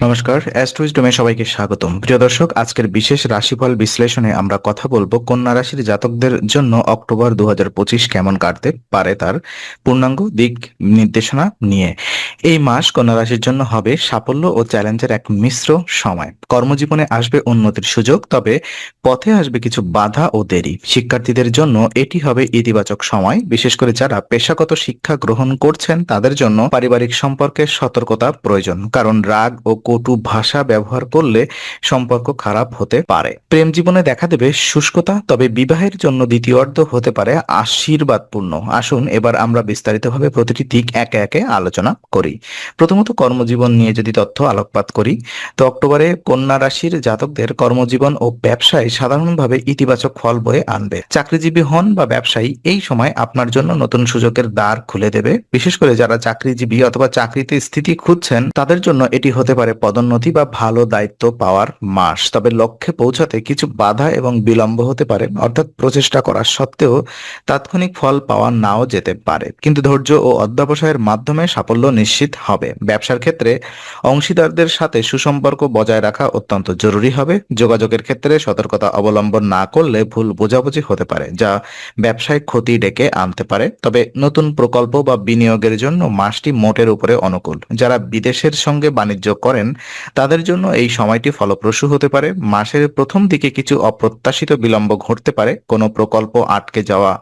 নমস্কার অ্যাস্ট্রোইজডমে সবাইকে স্বাগতম। প্রিয় দর্শক, আজকের বিশেষ রাশিফল বিশ্লেষণে আমরা কথা বলব কন্যা রাশির জাতকদের জন্য অক্টোবর দু হাজার পঁচিশ কেমন কাটতে পারে তার পূর্ণাঙ্গ দিক নির্দেশনা নিয়ে। এই মাস কন্যা রাশির জন্য হবে সাফল্য ও চ্যালেঞ্জের এক মিশ্র সময়। কর্মজীবনে আসবে উন্নতির সুযোগ, তবে পথে আসবে কিছু বাধা ও দেরি। শিক্ষার্থীদের জন্য এটি হবে ইতিবাচক সময়, বিশেষ করে যারা পেশাগত শিক্ষা গ্রহণ করছেন তাদের জন্য পারিবারিক সম্পর্কে সতর্কতা প্রয়োজন। কারণ রাগ ও কটু ভাষা ব্যবহার করলে সম্পর্ক খারাপ হতে পারে। প্রেম জীবনে দেখা দেবে শুষ্কতা, তবে বিবাহের জন্য দ্বিতীয় অর্ধ হতে পারে আশীর্বাদপূর্ণ। আসুন এবার আমরা বিস্তারিতভাবে প্রতিটি দিক একে একে আলোচনা করি। প্রথমত কর্মজীবন নিয়ে যদি তথ্য আলোকপাত করি, তো অক্টোবরে কন্যা রাশির জাতকদের কর্মজীবন ও ব্যবসায় সাধারণভাবে ইতিবাচক ফল বয়ে আনবে। চাকরিজীবী হন বা ব্যবসায়ী, এই সময় আপনার জন্য নতুন সুযোগের দ্বার খুলে দেবে। বিশেষ করে যারা চাকরিজীবী অথবা চাকরিতে স্থিতি খুঁজছেন, তাদের জন্য এটি হতে পারে পদোন্নতি বা ভালো দায়িত্ব পাওয়ার মাস। তবে লক্ষ্যে পৌঁছাতে কিছু বাধা এবং বিলম্ব হতে পারে, অর্থাৎ প্রচেষ্টা করা সত্ত্বেও তাৎক্ষণিক ফল পাওয়া নাও যেতে পারে। কিন্তু ধৈর্য ও অধ্যাবসায়ের মাধ্যমে সাফল্য নিশ্চিত হবে। ব্যবসার ক্ষেত্রে অংশীদারদের সাথে সুসম্পর্ক বজায় রাখা অত্যন্ত জরুরি হবে। যোগাযোগের ক্ষেত্রে সতর্কতা অবলম্বন না করলে ভুল বোঝাবুঝি হতে পারে, যা ব্যবসায় ক্ষতি ডেকে আনতে পারে। তবে নতুন প্রকল্প বা বিনিয়োগের জন্য মাসটি মোটের উপরে অনুকূল। যারা বিদেশের সঙ্গে বাণিজ্য করেন তাদের জন্য এই সময়টি ফলপ্রসূ হতে পারে। মাসের প্রথম দিকে কিছু অপ্রত্যাশিত বিলম্ব ঘটতে পারে। কোনো প্রকল্প আটকে যাওয়া,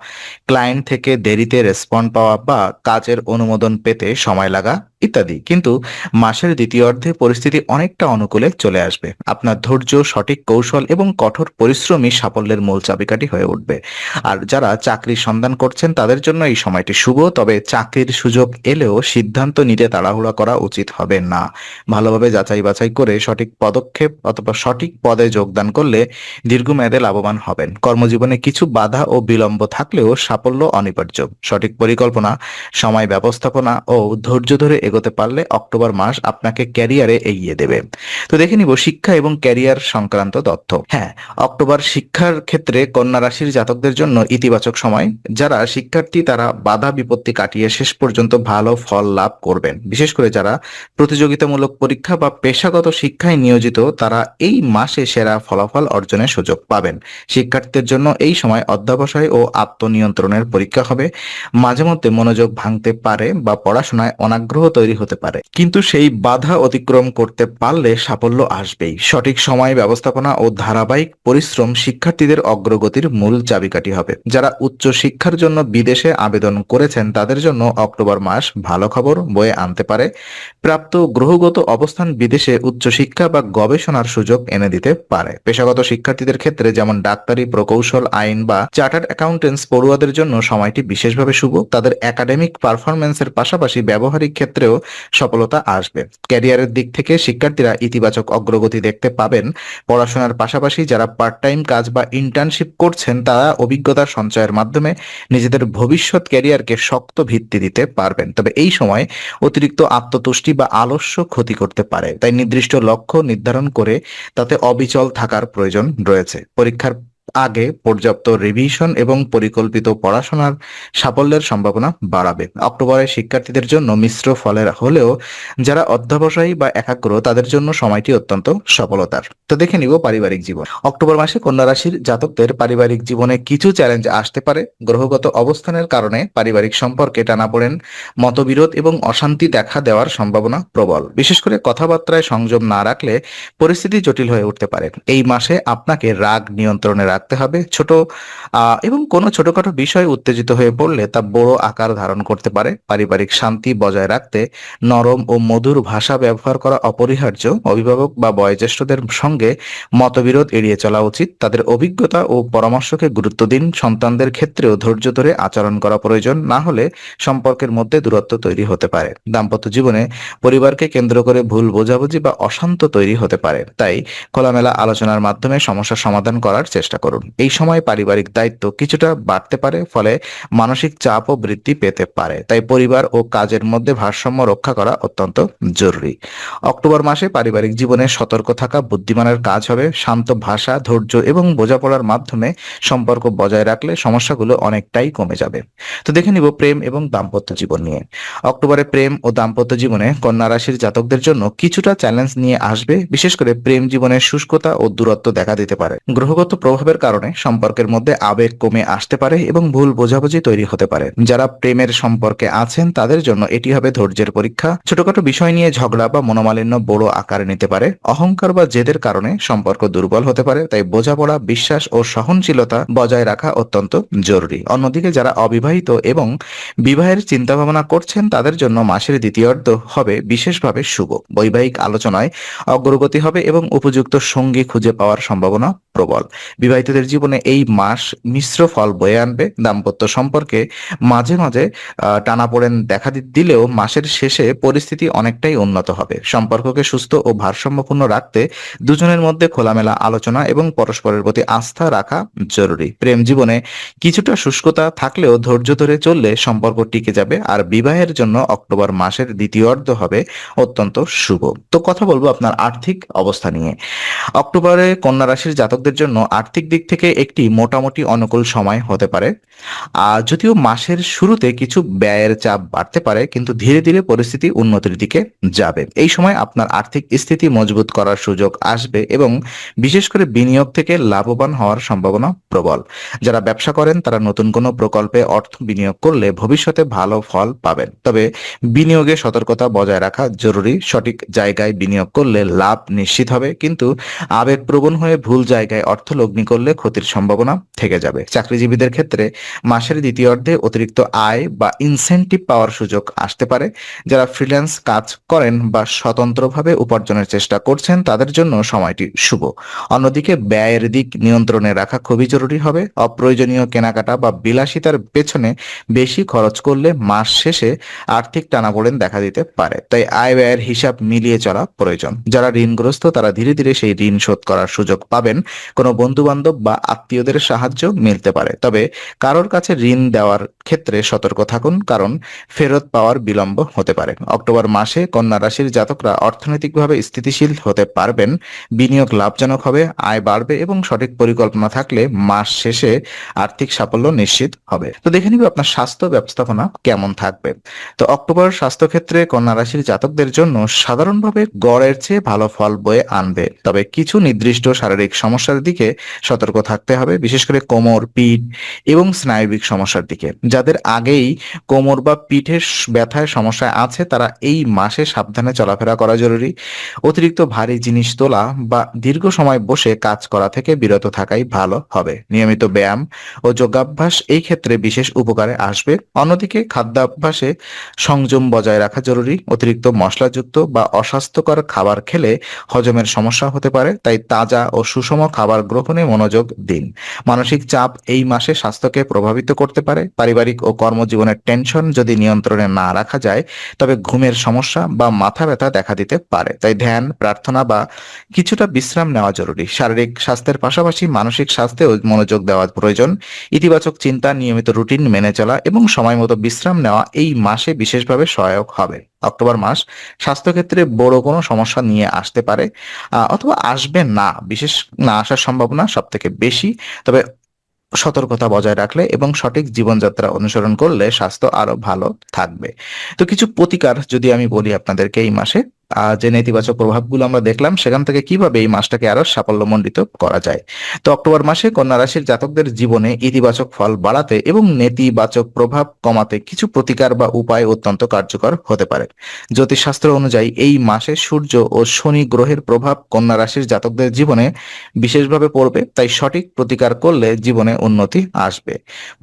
ক্লায়েন্ট থেকে দেরিতে রেসপন্ড পাওয়া বা কাজের অনুমোদন পেতে সময় লাগা ইত্যাদি। কিন্তু মাসের দ্বিতীয় অর্ধে পরিস্থিতি অনেকটা অনুকূলে চলে আসবে। আপনার ধৈর্য, সঠিক কৌশল এবং কঠোর পরিশ্রমই সাফল্যের মূল চাবিকাঠি হয়ে উঠবে। আর যারা চাকরির সন্ধান করছেন, তাদের জন্য এই সময়টি শুভ। তবে চাকরির সুযোগ এলেও সিদ্ধান্ত নিতে তাড়াহুড়া করা উচিত হবে না। ভালোভাবে যাচাই বাছাই করে সঠিক পদক্ষেপ অথবা সঠিক পদে যোগদান করলে দীর্ঘমেয়াদে লাভবান হবেন। কর্মজীবনে কিছু বাধা ও বিলম্ব থাকলেও সাফল্য অনিবার্য। সঠিক পরিকল্পনা, সময় ব্যবস্থাপনা ও ধৈর্য ধরে এগোতে পারলে অক্টোবর মাস আপনাকে ক্যারিয়ারে এগিয়ে দেবে। তো দেখে নিব শিক্ষা এবং ক্যারিয়ার সংক্রান্ত তথ্য। হ্যাঁ অক্টোবর শিক্ষার ক্ষেত্রে কন্যা রাশির জাতকদের জন্য ইতিবাচক সময়। যারা শিক্ষার্থী, তারা বাধা বিপত্তি কাটিয়ে শেষ পর্যন্ত ভালো ফল লাভ করবেন। বিশেষ করে যারা প্রতিযোগিতামূলক পরীক্ষা বা পেশাগত শিক্ষায় নিয়োজিত, তারা এই মাসে সেরা ফলাফল অর্জনের সুযোগ পাবেন। শিক্ষার্থীদের জন্য এই সময় অধ্যাবসায় ও আত্মনিয়ন্ত্রণের পরীক্ষা হবে। মাঝে মধ্যে মনোযোগ ভাঙতে পারে বা পড়াশোনায় অনাগ্রহ তৈরি হতে পারে। কিন্তু সেই বাধা অতিক্রম করতে পারলে সাফল্য আসবেই। সঠিক সময় ব্যবস্থাপনা ও ধারাবাহিক পরিশ্রম শিক্ষার্থীদের অগ্রগতির মূল চাবিকাঠি হবে। যারা উচ্চ শিক্ষার জন্য বিদেশে আবেদন করেছেন, তাদের জন্য অক্টোবর মাস ভালো খবর বয়ে আনতে পারে। প্রাপ্ত গ্রহগত অবস্থান বিদেশে উচ্চশিক্ষা বা গবেষণার সুযোগ এনে দিতে পারে। পেশাগত শিক্ষার্থীদের ক্ষেত্রে যেমন ডাক্তারি, প্রকৌশল, আইন বা চার্টার্ড অ্যাকাউন্টেন্টস পড়ুয়াদের জন্য সময়টি বিশেষভাবে শুভ। তাদের একাডেমিক পারফরমেন্সের পাশাপাশি ব্যবহারিক ক্ষেত্রেও সফলতা আসবে। ক্যারিয়ারের দিক থেকে শিক্ষার্থীরা ইতিবাচক অগ্রগতি দেখতে পাবেন। পড়াশোনার পাশাপাশি যারা পার্ট টাইম কাজ বা ইন্টার্নশিপ করছেন, তারা অভিজ্ঞতা সঞ্চয়ের মাধ্যমে নিজেদের ভবিষ্যৎ ক্যারিয়ারকে শক্ত ভিত্তি দিতে পারবেন। তবে এই সময় অতিরিক্ত আত্মতুষ্টি বা আলস্য ক্ষতি করতে পারে। তাই নির্দিষ্ট লক্ষ্য নির্ধারণ করে তাতে অবিচল থাকার প্রয়োজন রয়েছে। পরীক্ষার আগে পর্যাপ্ত রিভিশন এবং পরিকল্পিত পড়াশোনার সাফল্যের সম্ভাবনা বাড়াবে। অক্টোবরে শিক্ষার্থীদের জন্য মিশ্র ফলের হলেও যারা অধ্যবসায়ী বা একাগ্র, তাদের জন্য সময়টি অত্যন্ত সফলতার। তো দেখে নিব পারিবারিক জীবন। অক্টোবর মাসে কন্যা রাশির জাতকদের পারিবারিক জীবনে কিছু চ্যালেঞ্জ আসতে পারে। গ্রহগত অবস্থানের কারণে পারিবারিক সম্পর্কে টানাপোড়েন, মতবিরোধ এবং অশান্তি দেখা দেওয়ার সম্ভাবনা প্রবল। বিশেষ করে কথাবার্তায় সংযম না রাখলে পরিস্থিতি জটিল হয়ে উঠতে পারে। এই মাসে আপনাকে রাগ নিয়ন্ত্রণে রাখতে হবে। ছোট এবং কোনো ছোটখাটো বিষয় উত্তেজিত হয়ে পড়লে তা বড় আকার ধারণ করতে পারে। পারিবারিক শান্তি বজায় রাখতে নরম ও মধুর ভাষা ব্যবহার করা অপরিহার্য। অভিভাবক বা বয়োজ্যেষ্ঠদের সঙ্গে মতবিরোধ এড়িয়ে চলা উচিত। তাদের অভিজ্ঞতা ও পরামর্শকে গুরুত্ব দিন। সন্তানদের ক্ষেত্রেও ধৈর্য ধরে আচরণ করা প্রয়োজন। না হলে সম্পর্কের মধ্যে দূরত্ব তৈরি হতে পারে। দাম্পত্য জীবনে পরিবারকে কেন্দ্র করে ভুল বোঝাবুঝি বা অশান্ত তৈরি হতে পারে। তাই খোলামেলা আলোচনার মাধ্যমে সমস্যা সমাধান করার চেষ্টা করুন। এই সময় পারিবারিক দায়িত্ব কিছুটা বাড়তে পারে, ফলে মানসিক চাপও বৃদ্ধি পেতে পারে। তাই পরিবার ও কাজের মধ্যে ভারসাম্য রক্ষা করা অত্যন্ত জরুরি। অক্টোবর মাসে পারিবারিক জীবনে সতর্ক থাকা বুদ্ধিমানের কাজ হবে। শান্ত ভাষা, ধৈর্য এবং বোঝাপড়ার মাধ্যমে সম্পর্ক বজায় রাখলে সমস্যাগুলো অনেকটাই কমে যাবে। তো দেখে নিব প্রেম এবং দাম্পত্য জীবন নিয়ে। অক্টোবরে প্রেম ও দাম্পত্য জীবনে কন্যা রাশির জাতকদের জন্য কিছুটা চ্যালেঞ্জ নিয়ে আসবে। বিশেষ করে প্রেম জীবনের শুষ্কতা ও দূরত্ব দেখা দিতে পারে। গ্রহগত প্রভাবের কারণে সম্পর্কের মধ্যে আবেগ কমে আসতে পারে এবং ভুল বোঝাবুঝি তৈরি হতে পারে। যারা প্রেমের সম্পর্কে আছেন, তাদের জন্য এটি হবে ধৈর্যের পরীক্ষা। ছোটখাটো বিষয় নিয়ে ঝগড়া বা মনোমালিন্য বড় আকার নিতে পারে। অহংকার বা জেদের কারণে সম্পর্ক দুর্বল হতে পারে, তাই বোঝাপড়া, বিশ্বাস ও সহনশীলতা বজায় রাখা অত্যন্ত জরুরি। অন্যদিকে যারা অবিবাহিত এবং বিবাহের চিন্তা ভাবনা করছেন, তাদের জন্য মাসের দ্বিতীয়ার্ধ হবে বিশেষভাবে শুভ। বৈবাহিক আলোচনায় অগ্রগতি হবে এবং উপযুক্ত সঙ্গী খুঁজে পাওয়ার সম্ভাবনা প্রবল। বিবাহিতদের জীবনে এই মাস মিশ্র ফল বয়ে আনবে। দাম্পত্য সম্পর্কে মাঝে মাঝে টানাপোড়েন দেখা দিলেও মাসের শেষে পরিস্থিতি অনেকটাই উন্নত হবে। সম্পর্ককে সুস্থ ও ভারসাম্যপূর্ণ রাখতে দুজনের মধ্যে খোলামেলা আলোচনা এবং পরস্পরের প্রতি আস্থা রাখা জরুরি। প্রেম জীবনে কিছুটা শুষ্কতা থাকলেও ধৈর্য ধরে চললে সম্পর্ক টিকে যাবে আর বিবাহের জন্য অক্টোবর মাসের দ্বিতীয় অর্ধ হবে অত্যন্ত শুভ। তো কথা বলব আপনার আর্থিক অবস্থা নিয়ে। অক্টোবরে কন্যা রাশির জাতকদের জন্য আর্থিক দিক থেকে একটি মোটামুটি অনুকূল সময় হতে পারে। যদিও মাসের শুরুতে কিছু ব্যয়ের চাপ বাড়তে পারে, কিন্তু ধীরে ধীরে পরিস্থিতি উন্নতির দিকে যাবে। এই সময় আপনার আর্থিক স্থিতি মজবুত করার সুযোগ আসবে এবং বিশেষ করে বিনিয়োগ থেকে লাভবান হওয়ার সম্ভাবনা প্রবল। যারা ব্যবসা করেন, তারা নতুন কোনো প্রকল্পে অর্থ বিনিয়োগ করলে ভবিষ্যতে ভালো ফল পাবেন। তবে বিনিয়োগে সতর্কতা বজায় রাখা জরুরি। সঠিক জায়গায় বিনিয়োগ করলে লাভ নিশ্চিত হবে, কিন্তু আবেগপ্রবণ হয়ে ভুল জায়গায় অর্থ লগ্নি করলে ক্ষতির সম্ভাবনা থেকে যাবে। চাকরিজীবীদের ক্ষেত্রে মাসের দ্বিতীয় অর্ধে অতিরিক্ত আয় বা ইনসেন্টিভ পাওয়ার সুযোগ আসতে পারে। যারা ফ্রিল্যান্স কাজ করেন বা স্বতন্ত্রভাবে উপার্জনের চেষ্টা করছেন, তাদের জন্য সময়টি শুভ। অন্যদিকে ব্যয়ের দিক নিয়ন্ত্রণে রাখা খুবই জরুরি হবে। অপ্রয়োজনীয় কেনাকাটা বা বিলাসিতার পেছনে বেশি খরচ করলে মাস শেষে আর্থিক টানাপোড়েন দেখা দিতে পারে। তাই আয় ব্যয়ের হিসাব মিলিয়ে চলা প্রয়োজন। যারা ঋণগ্রস্ত, তারা ধীরে ধীরে সেই ঋণ শোধ করার সুযোগ পাবেন। কোনো বন্ধু বান্ধব বা আত্মীয়দের সাহায্য মিলতে পারে। তবে কারোর কাছে ঋণ দেওয়ার ক্ষেত্রে সতর্ক থাকুন, কারণ ফেরত পাওয়ার বিলম্ব হতে পারে। অক্টোবর মাসে কন্যা রাশির জাতকরা অর্থনৈতিকভাবে স্থিতিশীল হতে পারবেন, বিনিয়োগ লাভজনক হবে, আয় বাড়বে এবং সঠিক পরিকল্পনা থাকলে মাস শেষে আর্থিক সাফল্য নিশ্চিত হবে। তো দেখে নিব আপনার স্বাস্থ্য ব্যবস্থাপনা কেমন থাকবে। তো অক্টোবর স্বাস্থ্য ক্ষেত্রে কন্যা রাশির জাতকদের জন্য সাধারণভাবে গড়ের চেয়ে ভালো ফল বয়ে আনবে। তবে কিছু নির্দিষ্ট শারীরিক সমস্যার দিকে সতর্ক থাকতে হবে, বিশেষ করে কোমর, পিঠ এবং স্নায়বিক সমস্যার দিকে। যাদের আগেই কোমর বা পিঠের ব্যথায় সমস্যা আছে, তারা এই মাসে সাবধানে চলাফেরা করা জরুরি। অতিরিক্ত ভারী জিনিস তোলা বা দীর্ঘ সময় বসে কাজ করা থেকে বিরত থাকাই ভালো হবে। নিয়মিত ব্যায়াম ও যোগাভ্যাস এই ক্ষেত্রে বিশেষ উপকারে আসবে। অন্যদিকে খাদ্যাভ্যাসে সংযম বজায় রাখা জরুরি। অতিরিক্ত মশলাযুক্ত বা অস্বাস্থ্যকর খাবার খেলে হজমের সমস্যা হতে পারে, তাই তাজা ও সুষম খাবার গ্রহণে মনোযোগ দিন। মানসিক চাপ এই মাসে স্বাস্থ্যকে প্রভাবিত করতে পারে। পারিবারিক ও কর্মজীবনের টেনশন যদি নিয়ন্ত্রণে না রাখা যায়, তবে ঘুমের সমস্যা বা মাথা ব্যথা দেখা দিতে পারে। তাই ধ্যান, প্রার্থনা বা কিছুটা বিশ্রাম নেওয়া জরুরি। শারীরিক স্বাস্থ্যের পাশাপাশি মানসিক স্বাস্থ্যেও মনোযোগ দেওয়া প্রয়োজন। ইতিবাচক চিন্তা, নিয়মিত রুটিন মেনে চলা এবং সময় মতো বিশ্রাম নেওয়া এই মাসে বিশেষভাবে সহায়ক হবে। অক্টোবর মাস, স্বাস্থ্যক্ষেত্রে বড় কোনো সমস্যা নিয়ে আসতে পারে অথবা আসবে না, বিশেষ না আসার সম্ভাবনা সব থেকে বেশি। তবে সতর্কতা বজায় রাখলে এবং সঠিক জীবনযাত্রা অনুসরণ করলে স্বাস্থ্য আরও ভালো থাকবে। তো কিছু প্রতিকার যদি আমি বলি আপনাদেরকে এই মাসে যে নেতিবাচক প্রভাবগুলো আমরা দেখলাম, সেখান থেকে কীভাবে এই মাসটাকে আরও সাফল্যমণ্ডিত করা যায়? তো অক্টোবর মাসে কন্যা রাশির জাতকদের জীবনে ইতিবাচক ফল বাড়াতে এবং নেতিবাচক প্রভাব কমাতে কিছু প্রতিকার বা উপায় অত্যন্ত কার্যকর হতে পারে। জ্যোতিষশাস্ত্র অনুযায়ী এই মাসে সূর্য ও শনি গ্রহের প্রভাব কন্যা রাশির জাতকদের জীবনে বিশেষভাবে পড়বে, তাই সঠিক প্রতিকার করলে জীবনে উন্নতি আসবে।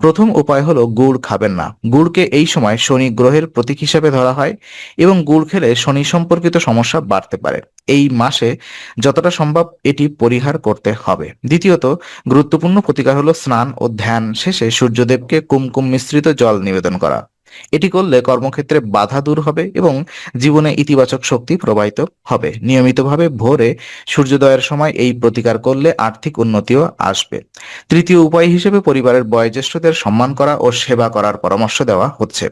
প্রথম উপায় হলো গুড় খাবেন না। গুড়কে এই সময় শনি গ্রহের প্রতীক হিসেবে ধরা হয় এবং গুড় খেলে শনি সম্পর্কিত সমস্যা বাড়তে পারে। এই মাসে যতটা সম্ভব এটি পরিহার করতে হবে। দ্বিতীয়ত, গুরুত্বপূর্ণ প্রতিকার হলো স্নান ও ধ্যান। শেষে সূর্যদেবকে কুমকুম মিশ্রিত জল নিবেদন করা। এটি করলে কর্মক্ষেত্রে বাধা দূর হবে এবং জীবনে ইতিবাচক শক্তি প্রবাহিত হবে। নিয়মিতভাবে ভোরে সূর্যোদয়ের সময় এই প্রতিকার করলে আর্থিক উন্নতিও আসবে। তৃতীয় উপায় হিসেবে পরিবারের বয়োজ্যেষ্ঠদের সম্মান করা ও সেবা করার পরামর্শ দেওয়া হচ্ছে।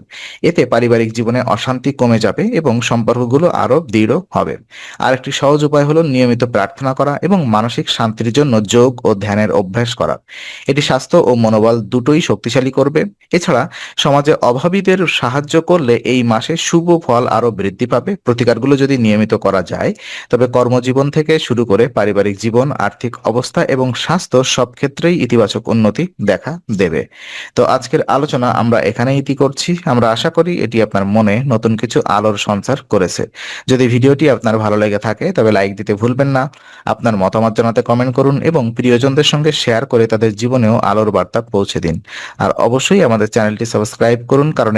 এতে পারিবারিক জীবনে অশান্তি কমে যাবে এবং সম্পর্কগুলো আরও দৃঢ় হবে। আরেকটি সহজ উপায় হলো নিয়মিত প্রার্থনা করা এবং মানসিক শান্তির জন্য যোগ ও ধ্যানের অভ্যাস করা। এটি স্বাস্থ্য ও মনোবল দুটোই শক্তিশালী করবে। এছাড়া সমাজে অভাবীদের সাহায্য করলে এই মাসে শুভ ফল আরও বৃদ্ধি পাবে। প্রতিকারগুলো যদি নিয়মিত করা যায়, তবে কর্মজীবন থেকে শুরু করে পারিবারিক জীবন, আর্থিক অবস্থা এবং স্বাস্থ্য সব ক্ষেত্রেই ইতিবাচক উন্নতি দেখা দেবে। তো আজকের আলোচনা আমরা এখানে ইতি করছি। আমরা আশা করি এটি আপনার মনে নতুন কিছু আলোর সঞ্চার করেছে। যদি ভিডিওটি আপনার ভালো লেগে থাকে, তবে লাইক দিতে ভুলবেন না। আপনার মতামত জানাতে কমেন্ট করুন এবং প্রিয়জনদের সঙ্গে শেয়ার করে তাদের জীবনেও আলোর বার্তা পৌঁছে দিন। আর অবশ্যই আমাদের চ্যানেলটি সাবস্ক্রাইব করুন, কারণ